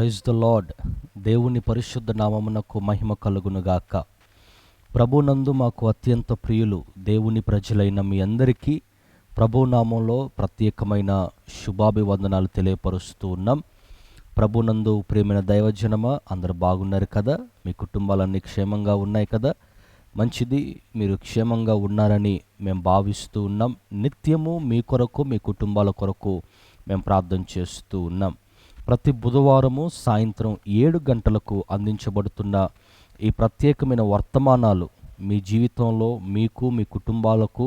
Praise the lord దేవుని పరిశుద్ధ నామమునకు మహిమ కలుగునుగాక. ప్రభునందు మాకు అత్యంత ప్రియులు దేవుని ప్రజలైన మీ అందరికీ ప్రభునామంలో ప్రత్యేకమైన శుభాభివందనాలు తెలియపరుస్తూ ఉన్నాం. ప్రభునందు ప్రియమైన దైవజనమ అందరు బాగున్నారు కదా? మీ కుటుంబాలన్నీ క్షేమంగా ఉన్నాయి కదా? మంచిది మీరు క్షేమంగా ఉన్నారని మేము భావిస్తూ ఉన్నాం. నిత్యము మీ కొరకు మీ కుటుంబాల కొరకు మేము ప్రార్థన చేస్తూ ఉన్నాం. ప్రతి బుధవారము సాయంత్రం ఏడు గంటలకు అందించబడుతున్న ఈ ప్రత్యేకమైన వర్తమానాలు మీ జీవితంలో మీకు మీ కుటుంబాలకు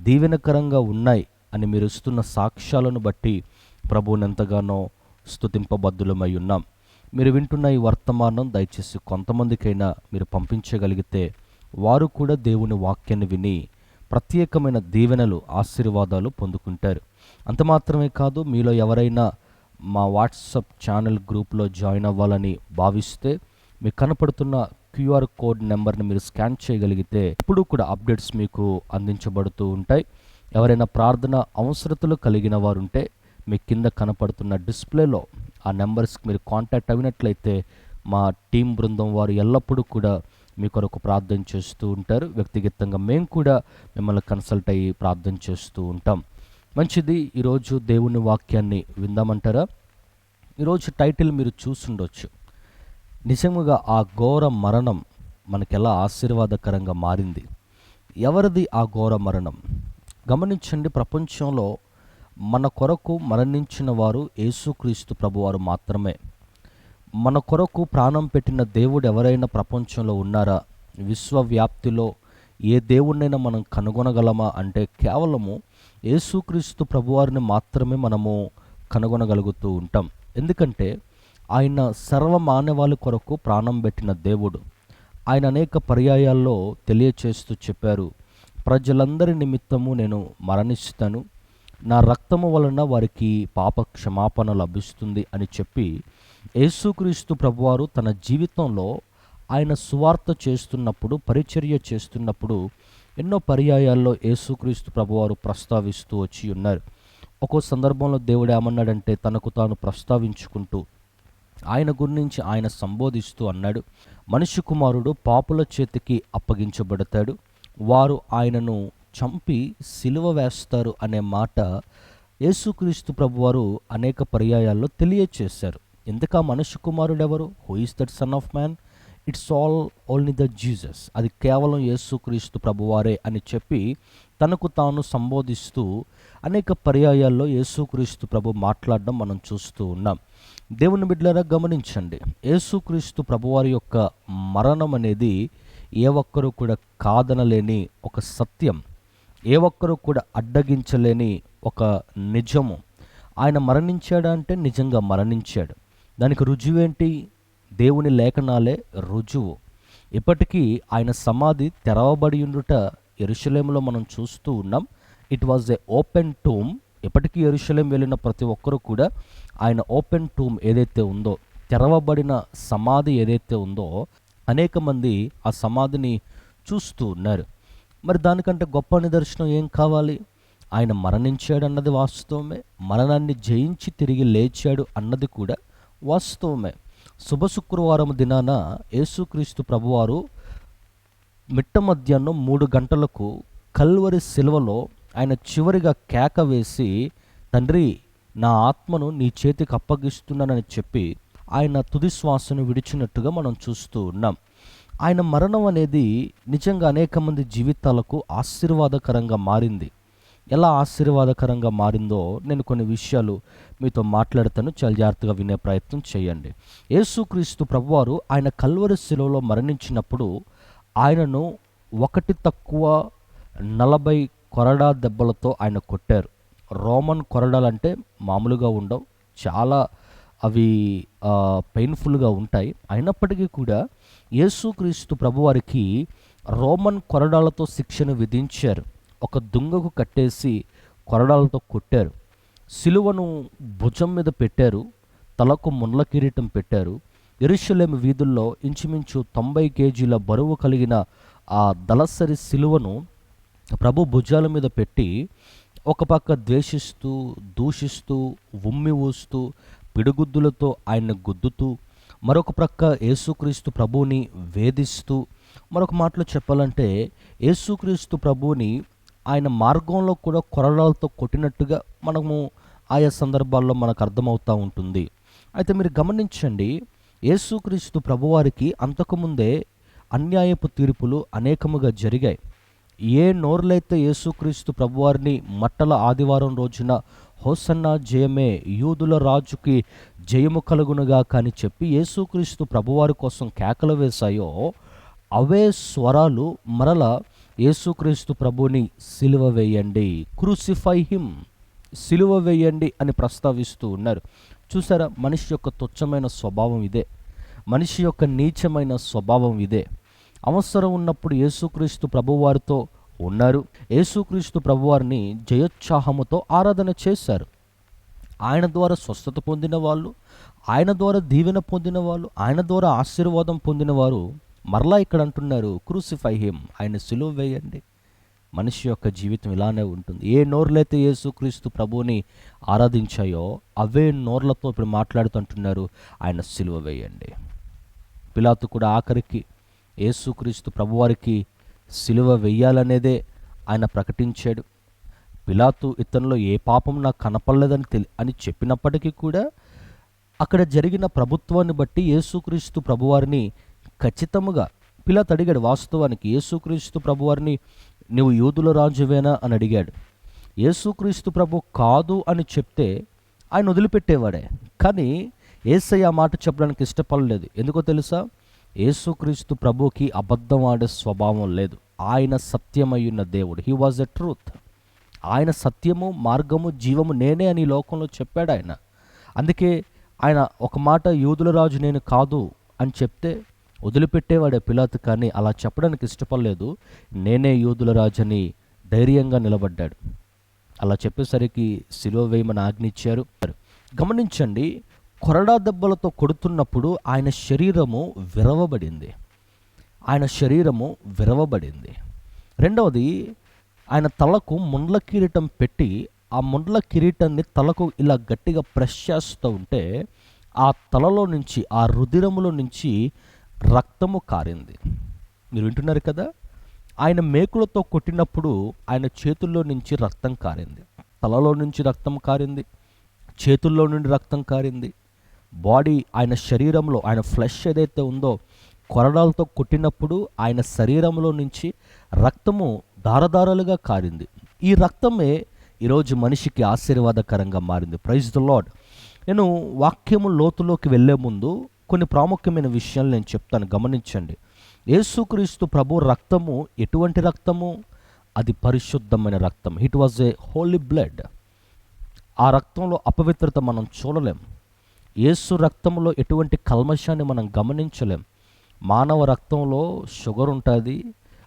దీవెనకరంగా ఉన్నాయి అని మీరు ఇస్తున్న సాక్ష్యాలను బట్టి ప్రభువుని ఎంతగానో ఉన్నాం. మీరు వింటున్న ఈ వర్తమానం దయచేసి కొంతమందికైనా మీరు పంపించగలిగితే వారు కూడా దేవుని వాక్యాన్ని విని ప్రత్యేకమైన దీవెనలు ఆశీర్వాదాలు పొందుకుంటారు. అంత మాత్రమే కాదు మీలో ఎవరైనా మా వాట్సప్ ఛానల్ గ్రూప్లో జాయిన్ అవ్వాలని భావిస్తే మీకు కనపడుతున్న క్యూఆర్ కోడ్ నెంబర్ని మీరు స్కాన్ చేయగలిగితే ఇప్పుడు కూడా అప్డేట్స్ మీకు అందించబడుతూ ఉంటాయి. ఎవరైనా ప్రార్థన అవసరతలు కలిగిన వారు ఉంటే మీ కింద కనపడుతున్న డిస్ప్లేలో ఆ నెంబర్స్కి మీరు కాంటాక్ట్ అయినట్లయితే మా టీం బృందం వారు ఎల్లప్పుడూ కూడా మీ కొరకు ప్రార్థన చేస్తూ ఉంటారు. వ్యక్తిగతంగా మేము కూడా మిమ్మల్ని కన్సల్ట్ అయ్యి ప్రార్థన చేస్తూ ఉంటాం. మంచిది ఈరోజు దేవుని వాక్యాన్ని విందామంటారా? ఈరోజు టైటిల్ మీరు చూసుండొచ్చు నిజముగా ఆ ఘోర మరణం మనకెలా ఆశీర్వాదకరంగా మారింది? ఎవరిది ఆ ఘోర మరణం? గమనించండి ప్రపంచంలో మన కొరకు మరణించిన వారు యేసుక్రీస్తు ప్రభువారు మాత్రమే. మన కొరకు ప్రాణం పెట్టిన దేవుడు ఎవరైనా ప్రపంచంలో ఉన్నారా? విశ్వవ్యాప్తిలో ఏ దేవుణ్ణైనా మనం కనుగొనగలమా? అంటే కేవలము యేసుక్రీస్తు ప్రభువారిని మాత్రమే మనము కనుగొనగలుగుతూ ఉంటాం. ఎందుకంటే ఆయన సర్వ మానవాళి కొరకు ప్రాణం పెట్టిన దేవుడు. ఆయన అనేక పర్యాయాల్లో తెలియచేస్తూ చెప్పారు ప్రజలందరి నిమిత్తము నేను మరణిస్తాను. నా రక్తము వలన వారికి పాప క్షమాపణ లభిస్తుంది అని చెప్పి యేసుక్రీస్తు ప్రభువారు తన జీవితంలో ఆయన సువార్త చేస్తున్నప్పుడు పరిచర్య చేస్తున్నప్పుడు ఎన్నో పర్యాయాల్లో యేసుక్రీస్తు ప్రభువారు ప్రస్తావిస్తూ వచ్చి ఉన్నారు. ఒక్కో సందర్భంలో దేవుడు ఏమన్నాడంటే తనకు తాను ప్రస్తావించుకుంటూ ఆయన గురించి ఆయన సంబోధిస్తూ అన్నాడు. మనిషి కుమారుడు పాపుల చేతికి అప్పగించబడతాడు. వారు ఆయనను చంపి సిలువ వేస్తారు అనే మాట యేసుక్రీస్తు ప్రభువారు అనేక పర్యాయాల్లో తెలియచేశారు. ఎందుక ఆ మనుష్య కుమారుడు ఎవరు who is that son of man it's all only the Jesus అది కేవలం యేసుక్రీస్తు ప్రభువారే అని చెప్పి తనకు తాను సంబోధిస్తూ అనేక పర్యాయాల్లో యేసుక్రీస్తు ప్రభు మాట్లాడడం మనం చూస్తూ ఉన్నాం. దేవుని బిడ్డలారా గమనించండి. యేసుక్రీస్తు ప్రభువారి యొక్క మరణం అనేది ఏ ఒక్కరూ కూడా కాదనలేని ఒక సత్యం. ఏ ఒక్కరూ కూడా అడ్డగించలేని ఒక నిజము. ఆయన మరణించాడు అంటే నిజంగా మరణించాడు. దానికి రుజువేంటి? దేవుని లేఖనాలే రుజువు. ఇప్పటికీ ఆయన సమాధి తెరవబడి ఉండుట ఎరుషలేములో మనం చూస్తూ ఉన్నాం. It was a open tomb ఇప్పటికీ ఎరుషలేం వెళ్ళిన ప్రతి ఒక్కరూ కూడా ఆయన ఓపెన్ టూమ్ ఏదైతే ఉందో తెరవబడిన సమాధి ఏదైతే ఉందో అనేక మంది ఆ సమాధిని చూస్తూ ఉన్నారు. మరి దానికంటే గొప్ప నిదర్శనం ఏం కావాలి? ఆయన మరణించాడు అన్నది వాస్తవమే. మరణాన్ని జయించి తిరిగి లేచాడు అన్నది కూడా వాస్తవమే. శుభ శుక్రవారం దినాన యేసుక్రీస్తు ప్రభువారు మిట్ట మధ్యాహ్నం మూడు గంటలకు కల్వరి శిలవలో ఆయన చివరిగా కేక వేసి తండ్రి నా ఆత్మను నీ చేతికి అప్పగిస్తున్నానని చెప్పి ఆయన తుది శ్వాసను విడిచినట్టుగా మనం చూస్తూ ఉన్నాం. ఆయన మరణం అనేది నిజంగా అనేక మంది జీవితాలకు ఆశీర్వాదకరంగా మారింది. ఎలా ఆశీర్వాదకరంగా మారిందో నేను కొన్ని విషయాలు మీతో మాట్లాడతాను. చాలా జాగ్రత్తగా వినే ప్రయత్నం చేయండి. యేసుక్రీస్తు ప్రభువారు ఆయన కల్వరి శిలువలో మరణించినప్పుడు ఆయనను ఒకటి తక్కువ నలభై కొరడా దెబ్బలతో ఆయన కొట్టారు. రోమన్ కొరడాలంటే మామూలుగా ఉండవు. చాలా అవి పెయిన్ఫుల్గా ఉంటాయి. అయినప్పటికీ కూడా యేసుక్రీస్తు ప్రభువారికి రోమన్ కొరడాలతో శిక్షను విధించారు. ఒక దుంగకు కట్టేసి కొరడాలతో కొట్టారు. సిలువను భుజం మీద పెట్టారు. తలకు ముండ్ల కిరీటం పెట్టారు. ఎరుషులేమి వీధుల్లో ఇంచుమించు తొంభై కేజీల బరువు కలిగిన ఆ దళసరి సిలువను ప్రభు భుజాల మీద పెట్టి ఒక పక్క ద్వేషిస్తూ దూషిస్తూ ఉమ్మి ఊస్తూ పిడుగుద్దులతో ఆయన్ని గుద్దుతూ మరొక ప్రక్క యేసుక్రీస్తు ప్రభువుని వేధిస్తూ మరొక మాటలో చెప్పాలంటే యేసుక్రీస్తు ప్రభువుని ఆయన మార్గంలో కూడా కొరడాలతో కొట్టినట్టుగా మనము ఆయా సందర్భాల్లో మనకు అర్థమవుతూ ఉంటుంది. అయితే మీరు గమనించండి యేసుక్రీస్తు ప్రభువారికి అంతకుముందే అన్యాయపు తీర్పులు అనేకముగా జరిగాయి. ఏ నోర్లైతే యేసుక్రీస్తు ప్రభువారిని మట్టల ఆదివారం రోజున హోసన్న జయమే యూదుల రాజుకి జయము కలుగునుగా కానీ చెప్పి యేసుక్రీస్తు ప్రభువారి కోసం కేకలు వేశాయో అవే స్వరాలు మరల యేసుక్రీస్తు ప్రభుని సిలువ వేయండి క్రూసిఫై హిమ్ సిలువ వేయండి అని ప్రస్తావిస్తూ ఉన్నారు. చూసారా? మనిషి యొక్క తుచ్చమైన స్వభావం ఇదే. మనిషి యొక్క నీచమైన స్వభావం ఇదే. అవసరం ఉన్నప్పుడు యేసుక్రీస్తు ప్రభువారితో ఉన్నారు. యేసుక్రీస్తు ప్రభువారిని జయోత్సాహముతో ఆరాధన చేశారు. ఆయన ద్వారా స్వస్థత పొందిన వాళ్ళు ఆయన ద్వారా దీవెన పొందిన వాళ్ళు ఆయన ద్వారా ఆశీర్వాదం పొందిన వారు మరలా ఇక్కడ అంటున్నారు క్రూసిఫై హిమ్ ఆయన సిలువ వేయండి. మనిషి యొక్క జీవితం ఇలానే ఉంటుంది. ఏ నోరులైతే యేసుక్రీస్తు ప్రభువుని ఆరాధించాయో అవే నోర్లతో ఇప్పుడు మాట్లాడుతుంటున్నారు. ఆయన సిలువ వేయండి. పిలాతు కూడా ఆఖరికి యేసుక్రీస్తు ప్రభువారికి సిలువ వేయాలనేదే ఆయన ప్రకటించాడు. పిలాతు ఇతనిలో ఏ పాపం నాకు కనపడలేదని తెలి అని చెప్పినప్పటికీ కూడా అక్కడ జరిగిన ప్రభుత్వాన్ని బట్టి యేసుక్రీస్తు ప్రభువారిని ఖచ్చితముగా పిలా అడిగాడు వాస్తవానికి యేసుక్రీస్తు ప్రభువారిని నువ్వు యూదుల రాజువేనా? అని అడిగాడు. యేసుక్రీస్తు ప్రభు కాదు అని చెప్తే ఆయన వదిలిపెట్టేవాడే. కానీ ఏసయ్య ఆ మాట చెప్పడానికి ఇష్టపడలేదు. ఎందుకో తెలుసా? యేసుక్రీస్తు ప్రభుకి అబద్ధం ఆడే స్వభావం లేదు. ఆయన సత్యమయ్యున్న దేవుడు. హీ వాజ్ ఎ ట్రూత్ ఆయన సత్యము మార్గము జీవము నేనే అని ఈ లోకంలో చెప్పాడు ఆయన. అందుకే ఆయన ఒక మాట యూదుల రాజు నేను కాదు అని చెప్తే వదిలిపెట్టేవాడే పిలాతు కానీ అలా చెప్పడానికి ఇష్టపడలేదు. నేనే యూదుల రాజని ధైర్యంగా నిలబడ్డాడు. అలా చెప్పేసరికి సిలువ వేయమని ఆజ్ఞిచ్చారు గమనించండి కొరడా దెబ్బలతో కొడుతున్నప్పుడు ఆయన శరీరము విరవబడింది. ఆయన శరీరము విరవబడింది. రెండవది ఆయన తలకు ముండ్ల కిరీటం పెట్టి ఆ ముండ్ల కిరీటాన్ని తలకు ఇలా గట్టిగా ప్రెస్ చేస్తూ ఉంటే ఆ తలలో నుంచి ఆ రుధిరములో నుంచి రక్తము కారింది. మీరు వింటున్నారు కదా? ఆయన మేకులతో కొట్టినప్పుడు ఆయన చేతుల్లో నుంచి రక్తం కారింది. తలలో నుంచి రక్తం కారింది. చేతుల్లో నుండి రక్తం కారింది. బాడీ ఆయన శరీరంలో ఆయన ఫ్లెష్ ఏదైతే ఉందో కొరడాలతో కొట్టినప్పుడు ఆయన శరీరంలో నుంచి రక్తము దారదారాలుగా కారింది. ఈ రక్తమే ఈరోజు మనిషికి ఆశీర్వాదకరంగా మారింది. ప్రైజ్ ద లాడ్ నేను వాక్యము లోతులోకి వెళ్ళే ముందు కొన్ని ప్రాముఖ్యమైన విషయాలు నేను చెప్తాను. గమనించండి. యేసుక్రీస్తు ప్రభు రక్తము ఎటువంటి రక్తము? అది పరిశుద్ధమైన రక్తం. It was a holy blood ఆ రక్తంలో అపవిత్రత మనం చూడలేం. యేసు రక్తంలో ఎటువంటి కల్మషాన్ని మనం గమనించలేం. మానవ రక్తంలో షుగర్ ఉంటుంది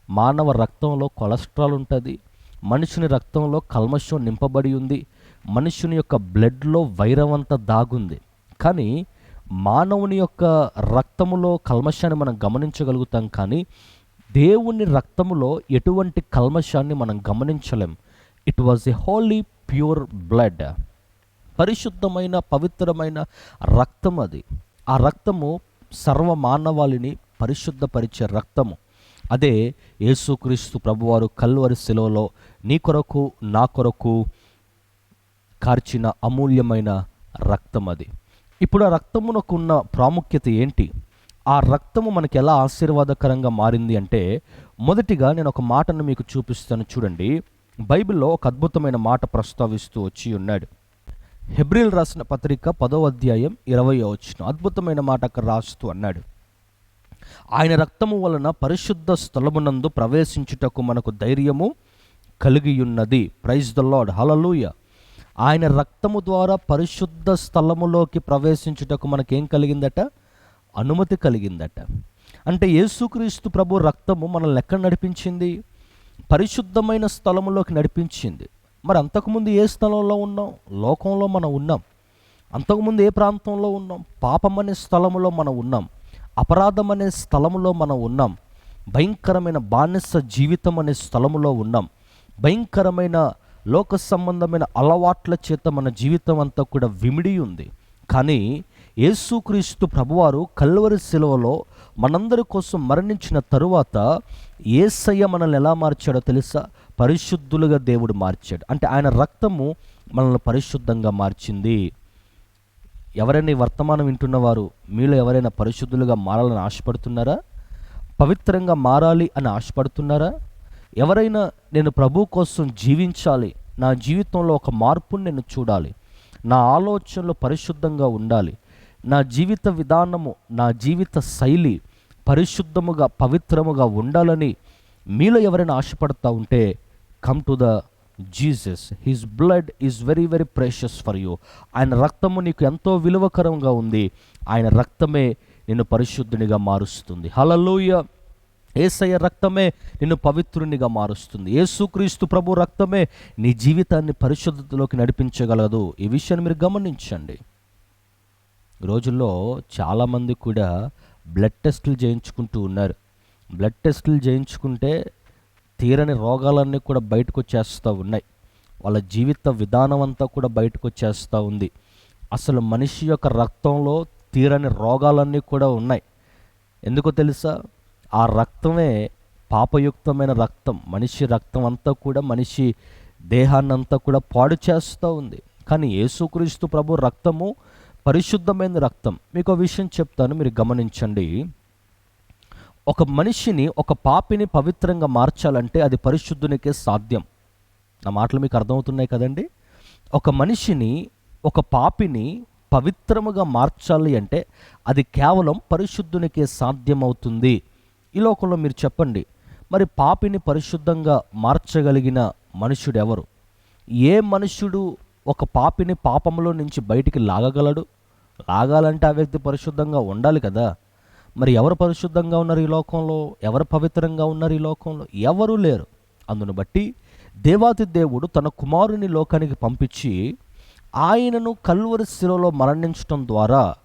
మానవ రక్తంలో కొలెస్ట్రాల్ ఉంటుంది మనిషిని రక్తంలో కల్మషం నింపబడి ఉంది మనుషుని యొక్క బ్లడ్లో వైరం అంతా దాగుంది. కానీ మానవుని యొక్క రక్తములో కల్మషాన్ని మనం గమనించగలుగుతాం కానీ దేవుని రక్తములో ఎటువంటి కల్మషాన్ని మనం గమనించలేం. It was a holy pure blood పరిశుద్ధమైన పవిత్రమైన రక్తం అది. ఆ రక్తము సర్వ మానవాళిని పరిశుద్ధపరిచే రక్తము. అదే యేసుక్రీస్తు ప్రభువారు కల్వరి శిలోలో నీ కొరకు నా కొరకు కార్చిన అమూల్యమైన రక్తం అది. ఇప్పుడు ఆ రక్తమునకు ఉన్న ప్రాముఖ్యత ఏంటి? ఆ రక్తము మనకి ఎలా ఆశీర్వాదకరంగా మారింది అంటే మొదటిగా నేను ఒక మాటను మీకు చూపిస్తాను చూడండి. బైబిల్లో ఒక అద్భుతమైన మాట ప్రస్తావిస్తూ వచ్చి ఉన్నాడు. హెబ్రిల్ రాసిన పత్రిక పదో అధ్యాయం ఇరవై వచ్చిన అద్భుతమైన మాట అక్కడ రాస్తూ అన్నాడు. ఆయన రక్తము వలన పరిశుద్ధ స్థలమునందు ప్రవేశించుటకు మనకు ధైర్యము కలిగి ఉన్నది ప్రైజ్ ద లాడ్ హలలుయ ఆయన రక్తము ద్వారా పరిశుద్ధ స్థలములోకి ప్రవేశించుటకు మనకేం కలిగిందట? అనుమతి కలిగిందట. అంటే యేసుక్రీస్తు ప్రభు రక్తము మనల్ని ఎక్కడ నడిపించింది? పరిశుద్ధమైన స్థలములోకి నడిపించింది. మరి అంతకుముందు ఏ స్థలంలో ఉన్నాం? లోకంలో మనం ఉన్నాం. అంతకుముందు ఏ ప్రాంతంలో ఉన్నాం? పాపం అనే స్థలంలో మనం ఉన్నాం. అపరాధం అనే స్థలంలో మనం ఉన్నాం. భయంకరమైన బానిస జీవితం అనే స్థలములో ఉన్నాం. భయంకరమైన లోక సంబంధమైన అలవాట్ల చేత మన జీవితం అంతా కూడా విమిడి ఉంది. కానీ యేసుక్రీస్తు ప్రభువారు కల్వరి శిలువలో మనందరి కోసం మరణించిన తరువాత ఏసయ్య మనల్ని ఎలా మార్చాడో తెలుసా? పరిశుద్ధులుగా దేవుడు మార్చాడు. అంటే ఆయన రక్తము మనల్ని పరిశుద్ధంగా మార్చింది. ఎవరైనా వర్తమానం వింటున్నవారు మీలో ఎవరైనా పరిశుద్ధులుగా మారాలని ఆశపడుతున్నారా? పవిత్రంగా మారాలి అని ఆశపడుతున్నారా? ఎవరైనా నేను ప్రభు కోసం జీవించాలి నా జీవితంలో ఒక మార్పును నేను చూడాలి నా ఆలోచనలు పరిశుద్ధంగా ఉండాలి నా జీవిత విధానము నా జీవిత శైలి పరిశుద్ధముగా పవిత్రముగా ఉండాలని మీలో ఎవరైనా ఆశపడతా ఉంటే come to the Jesus his blood is very very precious for you ఆయన రక్తము నీకు ఎంతో విలువకరంగా ఉంది. ఆయన రక్తమే నిన్ను పరిశుద్ధునిగా మారుస్తుంది. హలలోయ ఏసయ్య రక్తమే నిన్ను పవిత్రునిగా మారుస్తుంది. యేసుక్రీస్తు ప్రభు రక్తమే నీ జీవితాన్ని పరిశుద్ధతలోకి నడిపించగలదు. ఈ విషయాన్ని మీరు గమనించండి. రోజుల్లో చాలామంది కూడా బ్లడ్ టెస్టులు చేయించుకుంటూ ఉన్నారు. బ్లడ్ టెస్టులు చేయించుకుంటే తీరని రోగాలన్నీ కూడా బయటకు వచ్చేస్తూ ఉన్నాయి. వాళ్ళ జీవిత విధానం అంతా కూడా బయటకు వచ్చేస్తూ ఉంది. అసలు మనిషి యొక్క రక్తంలో తీరని రోగాలన్నీ కూడా ఉన్నాయి. ఎందుకో తెలుసా? ఆ రక్తమే పాపయుక్తమైన రక్తం. మనిషి రక్తం అంతా కూడా మనిషి దేహాన్నంతా కూడా పాడు చేస్తూ ఉంది. కానీ యేసుక్రీస్తు ప్రభు రక్తము పరిశుద్ధమైన రక్తం. మీకు ఒక విషయం చెప్తాను మీరు గమనించండి. ఒక మనిషిని ఒక పాపిని పవిత్రంగా మార్చాలంటే అది పరిశుద్ధునికే సాధ్యం. నా మాటలు మీకు అర్థమవుతున్నాయి కదండి? ఒక మనిషిని ఒక పాపిని పవిత్రముగా మార్చాలి అంటే అది కేవలం పరిశుద్ధునికే సాధ్యమవుతుంది. ఈ లోకంలో మీరు చెప్పండి. మరి పాపిని పరిశుద్ధంగా మార్చగలిగిన మనుష్యుడు ఎవరు ఏ మనుష్యుడు ఒక పాపిని పాపంలో నుంచి బయటికి లాగగలడు? లాగాలంటే ఆ వ్యక్తి పరిశుద్ధంగా ఉండాలి కదా. మరి ఎవరు పరిశుద్ధంగా ఉన్నారు ఈ లోకంలో? ఎవరు పవిత్రంగా ఉన్నారు ఈ లోకంలో? ఎవరూ లేరు. అందును బట్టి దేవాతి దేవుడు తన కుమారుని లోకానికి పంపించి ఆయనను కల్వరి శిలలో మరణించటం ద్వారా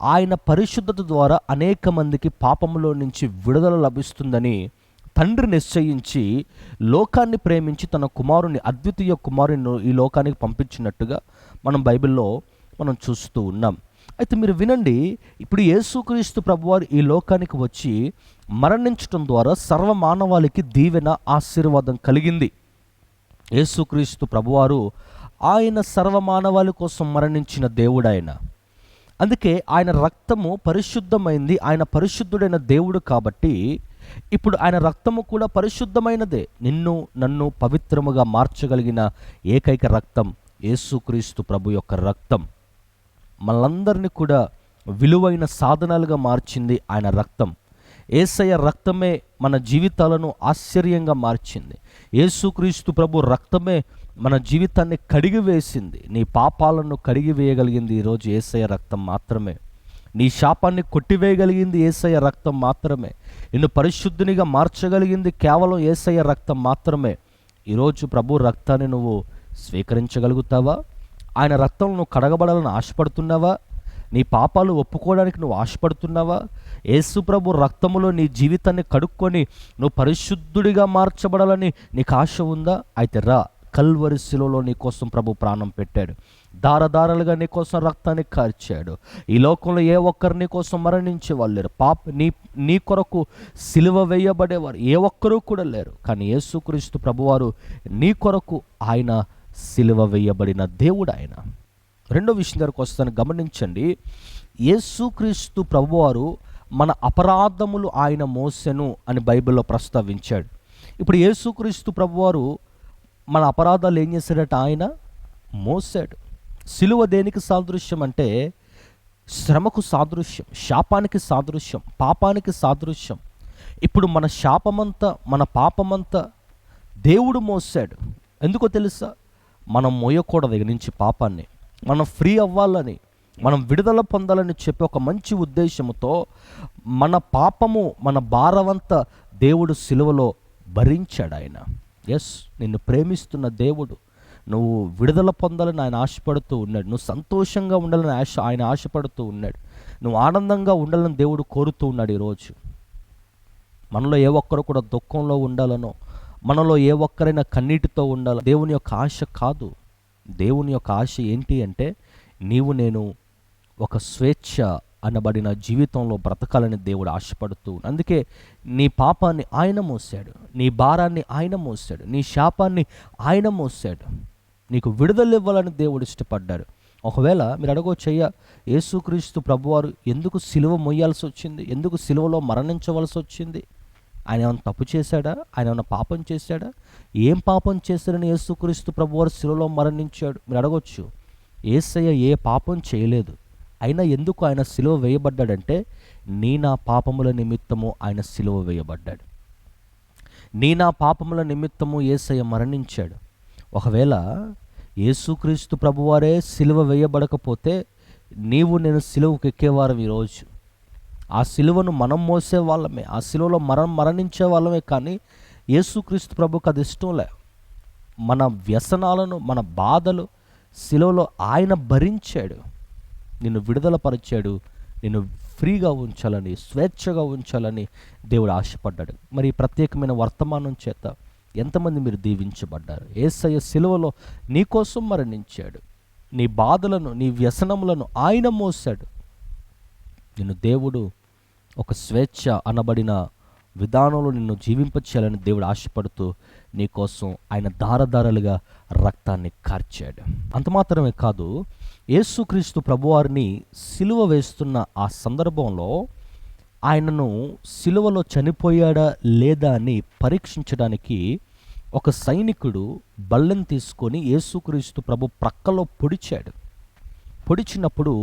ఆయన పరిశుద్ధత ద్వారా అనేక మందికి పాపములో నుంచి విడుదల లభిస్తుందని తండ్రి నిశ్చయించి లోకాన్ని ప్రేమించి తన కుమారుని అద్వితీయ కుమారుని ఈ లోకానికి పంపించినట్టుగా మనం బైబిల్లో మనం చూస్తూ ఉన్నాం. అయితే మీరు వినండి ఇప్పుడు యేసుక్రీస్తు ప్రభువారు ఈ లోకానికి వచ్చి మరణించడం ద్వారా సర్వ మానవాళికి దీవెన ఆశీర్వాదం కలిగింది. యేసుక్రీస్తు ప్రభువారు ఆయన సర్వమానవాళి కోసం మరణించిన దేవుడు ఆయన అందుకే ఆయన రక్తము పరిశుద్ధమైంది. ఆయన పరిశుద్ధుడైన దేవుడు కాబట్టి ఇప్పుడు ఆయన రక్తము కూడా పరిశుద్ధమైనదే. నిన్ను నన్ను పవిత్రముగా మార్చగలిగిన ఏకైక రక్తం యేసుక్రీస్తు ప్రభు యొక్క రక్తం. మనందరినీ కూడా విలువైన సాధనాలుగా మార్చింది ఆయన రక్తం. ఏసయ్య రక్తమే మన జీవితాలను ఆశ్చర్యంగా మార్చింది. యేసుక్రీస్తు ప్రభు రక్తమే మన జీవితాన్ని కడిగి వేసింది నీ పాపాలను కడిగి వేయగలిగింది ఈరోజు ఏసయ రక్తం మాత్రమే. నీ శాపాన్ని కొట్టివేయగలిగింది ఏసయ్య రక్తం మాత్రమే. నిన్ను పరిశుద్ధినిగా మార్చగలిగింది కేవలం ఏసయ్య రక్తం మాత్రమే. ఈరోజు ప్రభు రక్తాన్ని నువ్వు స్వీకరించగలుగుతావా? ఆయన రక్తం నువ్వు కడగబడాలని ఆశపడుతున్నావా? నీ పాపాలు ఒప్పుకోవడానికి నువ్వు ఆశపడుతున్నావా? యేసు ప్రభు రక్తములో నీ జీవితాన్ని కడుక్కొని నువ్వు పరిశుద్ధుడిగా మార్చబడాలని నీకు ఆశ ఉందా? అయితే రా కల్వరి శిలలో నీ కోసం ప్రభు ప్రాణం పెట్టాడు. దారదారలుగా నీ కోసం రక్తాన్ని కార్చాడు. ఈ లోకంలో ఏ ఒక్కరు నీ కోసం మరణించే వాళ్ళు లేరు. పాప నీ నీ కొరకు సిలువ వేయబడేవారు ఏ ఒక్కరూ కూడా లేరు. కానీ యేసుక్రీస్తు ప్రభువారు నీ కొరకు ఆయన సిలువ వేయబడిన దేవుడు ఆయన. రెండో విషయం దగ్గరకు వస్తాను. గమనించండి. యేసుక్రీస్తు ప్రభువారు మన అపరాధములు ఆయన మోసెను అని బైబిల్లో ప్రస్తావించాడు. ఇప్పుడు యేసుక్రీస్తు ప్రభువారు మన అపరాధాలు ఏం చేశాడట ఆయన? మోసాడు సిలువ దేనికి సాదృశ్యం అంటే శ్రమకు సాదృశ్యం శాపానికి సాదృశ్యం పాపానికి సాదృశ్యం. ఇప్పుడు మన శాపమంతా మన పాపమంతా దేవుడు మోసాడు ఎందుకో తెలుసా? మనం మోయకూడదు ఇక నుంచి పాపాన్ని. మనం ఫ్రీ అవ్వాలని మనం విడుదల పొందాలని చెప్పి ఒక మంచి ఉద్దేశంతో మన పాపము మన భారమంతా దేవుడు సిలువలో భరించాడు ఆయన. ఎస్ నిన్ను ప్రేమిస్తున్న దేవుడు నువ్వు విడుదల పొందాలని ఆయన ఆశపడుతూ ఉన్నాడు. నువ్వు సంతోషంగా ఉండాలని ఆశ ఆయన ఆశపడుతూ ఉన్నాడు. నువ్వు ఆనందంగా ఉండాలని దేవుడు కోరుతూ ఉన్నాడు ఈరోజు. మనలో ఏ ఒక్కరు కూడా దుఃఖంలో ఉండాలనో మనలో ఏ ఒక్కరైనా కన్నీటితో ఉండాలి దేవుని యొక్క ఆశ కాదు. దేవుని యొక్క ఆశ ఏంటి అంటే నీవు నేను ఒక స్వేచ్ఛ అనబడిన జీవితంలో బ్రతకాలని దేవుడు ఆశపడుతూ అందుకే నీ పాపాన్ని ఆయన మోసాడు. నీ భారాన్ని ఆయన మోసాడు. నీ శాపాన్ని ఆయన మోసాడు. నీకు విడుదల ఇవ్వాలని దేవుడు ఇష్టపడ్డాడు. ఒకవేళ మీరు అడగొచ్చయ్యా యేసుక్రీస్తు ప్రభువారు ఎందుకు సిలువ మొయ్యాల్సి వచ్చింది? ఎందుకు సిలువలో మరణించవలసి వచ్చింది? ఆయన ఏమైనా తప్పు చేశాడా? ఆయన ఏమైనా పాపం చేశాడా? ఏం పాపం చేశాడని యేసుక్రీస్తు ప్రభువారు సిలువలో మరణించాడు? మీరు అడగొచ్చు ఏసయ్య ఏ పాపం చేయలేదు. అయినా ఎందుకు ఆయన సిలువ వేయబడ్డాడంటే నీ నా పాపముల నిమిత్తము ఆయన సిలువ వేయబడ్డాడు. నీ నా పాపముల నిమిత్తము ఏసయ్య మరణించాడు. ఒకవేళ యేసుక్రీస్తు ప్రభువారే సిలువ వేయబడకపోతే నీవు నేను సిలువకు ఎక్కేవారం ఈరోజు. ఆ సిలువను మనం మోసే వాళ్ళమే ఆ సిలువలో మనం మరణించే వాళ్ళమే కానీ యేసుక్రీస్తు ప్రభుకు అది ఇష్టం లే. మన వ్యసనాలను మన బాధలు సిలువలో ఆయన భరించాడు. నిన్ను విడుదలపరిచాడు. నిన్ను ఫ్రీగా ఉంచాలని స్వేచ్ఛగా ఉంచాలని దేవుడు ఆశపడ్డాడు. మరి ప్రత్యేకమైన వర్తమానం చేత ఎంతమంది మీరు దీవించబడ్డారు? ఏసయ్య సిలువలో నీకోసం మరణించాడు. నీ బాధలను నీ వ్యసనములను ఆయన మోసాడు నిన్ను దేవుడు ఒక స్వేచ్ఛ అనబడిన విధానంలో నిన్ను జీవింపచేయాలని దేవుడు ఆశపడుతూ నీకోసం ఆయన దారదారలుగా రక్తాన్ని కార్చాడు. అంత మాత్రమే కాదు యేసుక్రీస్తు ప్రభువారిని సిలువ వేస్తున్న ఆ సందర్భంలో ఆయనను సిలువలో చనిపోయాడా లేదా అని పరీక్షించడానికి ఒక సైనికుడు బల్లెం తీసుకొని యేసుక్రీస్తు ప్రభు ప్రక్కలో పొడిచాడు. పొడిచినప్పుడు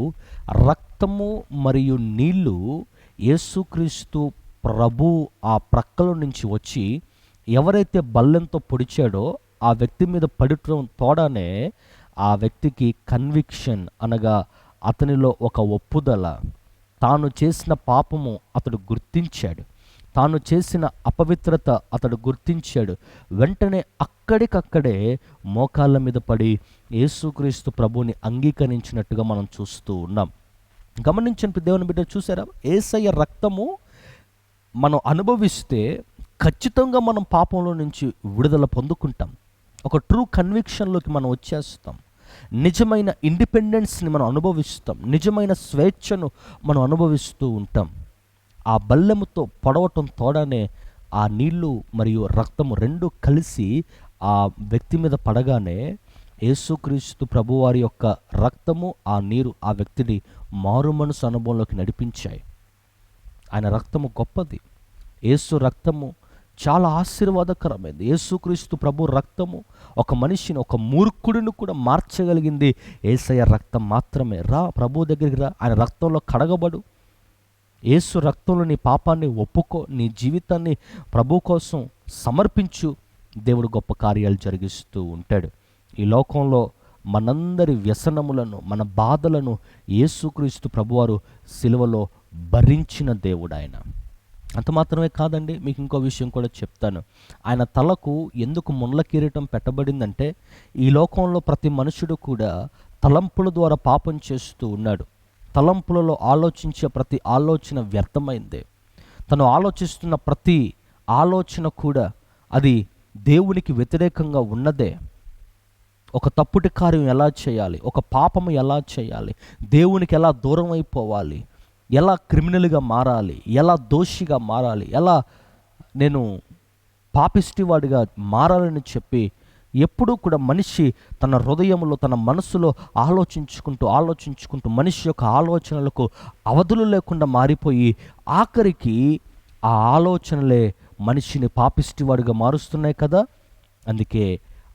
రక్తము మరియు నీళ్ళు యేసుక్రీస్తు ప్రభు ఆ ప్రక్కలో నుంచి వచ్చి ఎవరైతే బల్లెంతో పొడిచాడో ఆ వ్యక్తి మీద పడటం తోడనే ఆ వ్యక్తికి కన్విక్షన్ అనగా అతనిలో ఒక ఒప్పుదల. తాను చేసిన పాపము అతడు గుర్తించాడు. తాను చేసిన అపవిత్రత అతడు గుర్తించాడు. వెంటనే అక్కడికక్కడే మోకాళ్ళ మీద పడి యేసుక్రీస్తు ప్రభుని అంగీకరించినట్టుగా మనం చూస్తూ ఉన్నాం. గమనించిన దేవుని బిడ్డ చూసారా? ఏసయ్య రక్తము మనం అనుభవిస్తే ఖచ్చితంగా మనం పాపంలో నుంచి విడుదల పొందుకుంటాం. ఒక ట్రూ కన్విక్షన్లోకి మనం వచ్చేస్తాం. నిజమైన ఇండిపెండెన్స్ని మనం అనుభవిస్తాం. నిజమైన స్వేచ్ఛను మనం అనుభవిస్తూ ఉంటాం. ఆ బల్లెముతో పొడవటం తోడనే ఆ నీళ్ళు మరియు రక్తము రెండు కలిసి ఆ వ్యక్తి మీద పడగానే యేసుక్రీస్తు ప్రభువారి యొక్క రక్తము ఆ నీరు ఆ వ్యక్తిని మారు మనసు అనుభవంలోకి నడిపించాయి. ఆయన రక్తము గొప్పది. యేసు రక్తము చాలా ఆశీర్వాదకరమైంది. యేసుక్రీస్తు ప్రభు రక్తము ఒక మనిషిని ఒక మూర్ఖుడిని కూడా మార్చగలిగింది. ఏసయ్య రక్తం మాత్రమే. రా ప్రభు దగ్గరికి రా. ఆయన రక్తంలో కడగబడు. యేసు రక్తంలో నీ పాపాన్ని ఒప్పుకో. నీ జీవితాన్ని ప్రభు కోసం సమర్పించు. దేవుడు గొప్ప కార్యాలు జరిగిస్తూ ఉంటాడు. ఈ లోకంలో మనందరి వ్యసనములను మన బాధలను యేసుక్రీస్తు ప్రభువారు సిలువలో భరించిన దేవుడు ఆయన. అంత మాత్రమే కాదండి మీకు ఇంకో విషయం కూడా చెప్తాను. ఆయన తలకు ఎందుకు ముండ్ల కిరీటం పెట్టబడిందంటే ఈ లోకంలో ప్రతి మనుషుడు కూడా తలంపుల ద్వారా పాపం చేస్తూ ఉన్నాడు. తలంపులలో ఆలోచించే ప్రతి ఆలోచన వ్యర్థమైంది. తను ఆలోచిస్తున్న ప్రతి ఆలోచన కూడా అది దేవునికి వ్యతిరేకంగా ఉన్నదే. ఒక తప్పుటి కార్యం ఎలా చేయాలి? ఒక పాపము ఎలా చేయాలి? దేవునికి ఎలా దూరం అయిపోవాలి? ఎలా క్రిమినల్గా మారాలి ఎలా దోషిగా మారాలి ఎలా నేను పాపిష్టివాడిగా మారాలని చెప్పి ఎప్పుడూ కూడా మనిషి తన హృదయంలో తన మనసులో ఆలోచించుకుంటూ ఆలోచించుకుంటూ మనిషి యొక్క ఆలోచనలకు అవధులు లేకుండా మారిపోయి ఆఖరికి ఆ ఆలోచనలే మనిషిని పాపిష్టివాడిగా మారుస్తున్నాయి కదా? అందుకే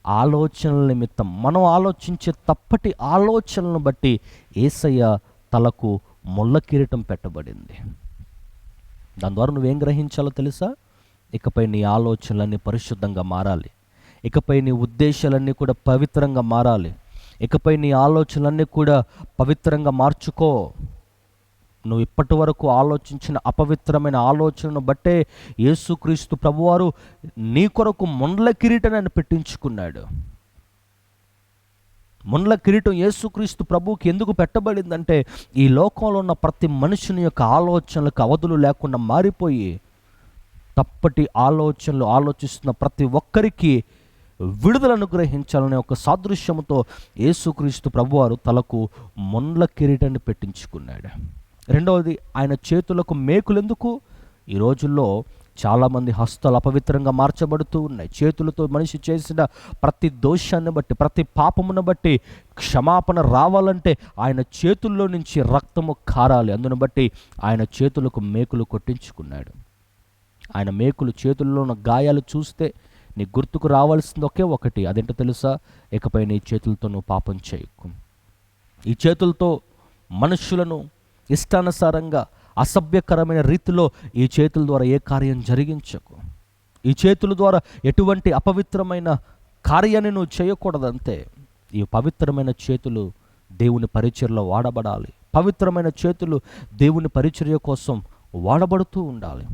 ఆలోచనల నిమిత్తం మనం ఆలోచించే తప్పటి ఆలోచనలను బట్టి ఏసయ్య తలకు ముళ్ళ కిరీటం పెట్టబడింది. దాని ద్వారా నువ్వేం గ్రహించాలో తెలుసా? ఇకపై నీ ఆలోచనలన్నీ పరిశుద్ధంగా మారాలి. ఇకపై నీ ఉద్దేశాలన్నీ కూడా పవిత్రంగా మారాలి. ఇకపై నీ ఆలోచనలన్నీ కూడా పవిత్రంగా మార్చుకో. నువ్వు ఇప్పటి వరకు ఆలోచించిన అపవిత్రమైన ఆలోచనను బట్టే యేసుక్రీస్తు ప్రభువారు నీ కొరకు ముండ్ల కిరీటనని పెట్టించుకున్నాడు. ముండ్ల కిరీటం యేసుక్రీస్తు ప్రభువుకి ఎందుకు పెట్టబడిందంటే ఈ లోకంలో ఉన్న ప్రతి మనుషుని యొక్క ఆలోచనలకు అవధులు లేకుండా మారిపోయి తప్పటి ఆలోచనలు ఆలోచిస్తున్న ప్రతి ఒక్కరికి విడుదల అనుగ్రహించాలనే ఒక సాదృశ్యంతో యేసుక్రీస్తు ప్రభువారు తలకు మొండ్ల కిరీటాన్ని పెట్టించుకున్నాడు. రెండవది ఆయన చేతులకు మేకులెందుకు? ఈ రోజుల్లో చాలామంది హస్తాలు అపవిత్రంగా మార్చబడుతూ ఉన్నాయి. చేతులతో మనిషి చేసిన ప్రతి దోషాన్ని బట్టి ప్రతి పాపమును బట్టి క్షమాపణ రావాలంటే ఆయన చేతుల్లో నుంచి రక్తము కారాలి. అందును బట్టి ఆయన చేతులకు మేకులు కొట్టించుకున్నాడు. ఆయన మేకులు చేతుల్లో ఉన్న గాయాలు చూస్తే నీ గుర్తుకు రావాల్సింది ఒకే ఒకటి. అదేంటో తెలుసా? ఇకపై నీ చేతులతో నువ్వు పాపం చేయకు. ఈ చేతులతో మనుషులను ఇష్టానుసారంగా అసభ్యకరమైన రీతిలో ఈ చేతుల ద్వారా ఏ కార్యం జరిగించకు. ఈ చేతుల ద్వారా ఎటువంటి అపవిత్రమైన కార్యాన్ని నువ్వు చేయకూడదంతే. ఈ పవిత్రమైన చేతులు దేవుని పరిచర్లో వాడబడాలి. పవిత్రమైన చేతులు దేవుని పరిచర్య కోసం వాడబడుతూ ఉండాలి.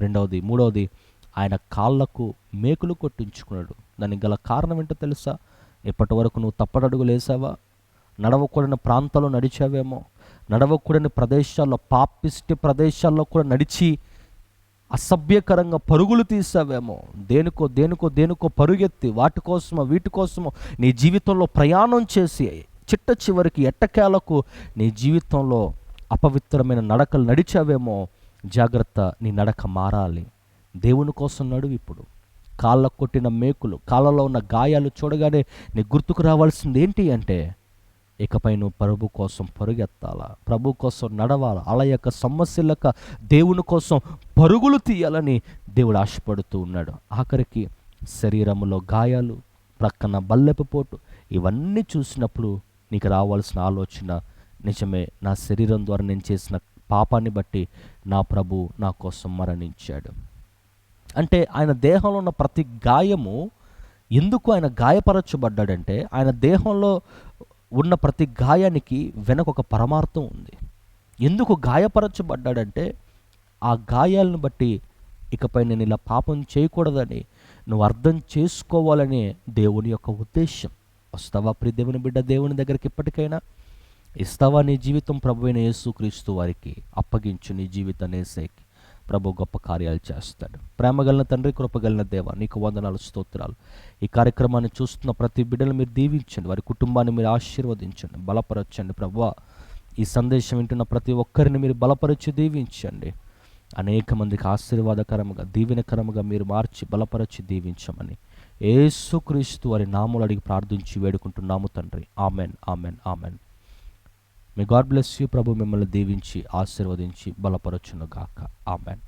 రెండవది మూడవది ఆయన కాళ్ళకు మేకులు కొట్టించుకున్నాడు. దానికి గల కారణం ఏంటో తెలుసా? ఇప్పటి వరకు నువ్వు తప్పటడుగులు వేసావా? నడవకూడని ప్రాంతాల్లో నడిచావేమో? నడవకూడని ప్రదేశాల్లో పాపిష్టి ప్రదేశాల్లో కూడా నడిచి అసభ్యకరంగా పరుగులు తీసావేమో. దేనికో దేనికో దేనికో పరుగెత్తి వాటి కోసమో వీటి కోసమో నీ జీవితంలో ప్రయాణం చేసి చిట్ట చివరికి ఎట్టకేలకు నీ జీవితంలో అపవిత్రమైన నడకలు నడిచావేమో జాగ్రత్త నీ నడక మారాలి. దేవుని కోసం నడువు ఇప్పుడు. కాళ్ళ కొట్టిన మేకులు కాళ్ళలో ఉన్న గాయాలు చూడగానే నీ గుర్తుకు రావాల్సింది ఏంటి అంటే ఇకపై నువ్వు ప్రభు కోసం పరుగెత్తాలా? ప్రభు కోసం నడవాలా? అలా యొక్క సమస్యలక దేవుని కోసం పరుగులు తీయాలని దేవుడు ఆశపడుతూ ఉన్నాడు. ఆఖరికి శరీరంలో గాయాలు ప్రక్కన బల్లెపు పోటు ఇవన్నీ చూసినప్పుడు నీకు రావాల్సిన ఆలోచన నిజమే. నా శరీరం ద్వారా నేను చేసిన పాపాన్ని బట్టి నా ప్రభు నా కోసం మరణించాడు. అంటే ఆయన దేహంలో ఉన్న ప్రతి గాయము ఎందుకు ఆయన గాయపరచబడ్డాడంటే ఆయన దేహంలో ఉన్న ప్రతి గాయానికి వెనక ఒక పరమార్థం ఉంది. ఎందుకు గాయపరచబడ్డాడంటే ఆ గాయాలను బట్టి ఇకపై నేను ఇలా పాపం చేయకూడదని నువ్వు అర్థం చేసుకోవాలనే దేవుని యొక్క ఉద్దేశం వస్తావా ప్రి దేవుని బిడ్డ దేవుని దగ్గరికి ఇప్పటికైనా? ఇస్తావా నీ జీవితం ప్రభు అయిన యేసుక్రీస్తు వారికి అప్పగించు నీ జీవితాన్ని ఏసేకి ప్రభు గొప్ప కార్యాలు చేస్తాడు. ప్రేమగలన తండ్రి కృపగలిన దేవ నీకు వందనాలు స్తోత్రాలు. ఈ కార్యక్రమాన్ని చూస్తున్న ప్రతి బిడ్డను మీరు దీవించండి. వారి కుటుంబాన్ని మీరు ఆశీర్వదించండి. బలపరచండి ప్రభు. ఈ సందేశం వింటున్న ప్రతి ఒక్కరిని మీరు బలపరచి దీవించండి. అనేక మందికి ఆశీర్వాదకరముగా దీవెనకరముగా మీరు మార్చి బలపరచి దీవించమని ఏసుక్రీస్తు వారి నాములు అడిగి ప్రార్థించి వేడుకుంటున్నాము తండ్రి. Amen amen amen. Me God bless you ప్రభు మిమ్మల్ని దీవించి ఆశీర్వదించి బలపరచునుగాక. ఆమెన్